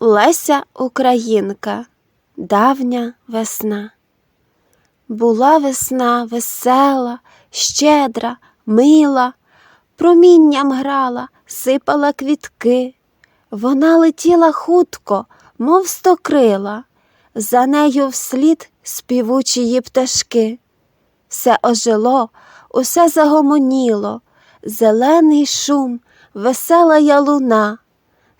Леся Українка, давня весна. Була весна весела, щедра, мила, промінням грала, сипала квітки. Вона летіла хутко, мов стокрила, за нею вслід співучії пташки. Все ожило, усе загомоніло, зелений шум, весела я луна.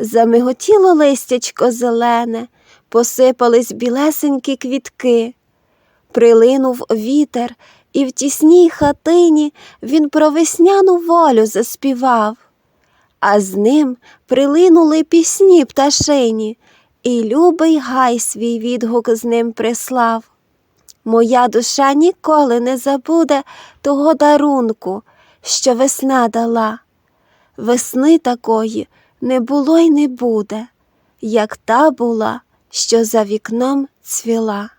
Замиготіло листячко зелене, посипались білесенькі квітки. Прилинув вітер, і в тісній хатині він про весняну волю заспівав, а з ним прилинули пісні пташині, і любий гай свій відгук з ним прислав. Моя душа ніколи не забуде того дарунку, що весна дала. Весни такої не було й не буде, як та була, що за вікном цвіла.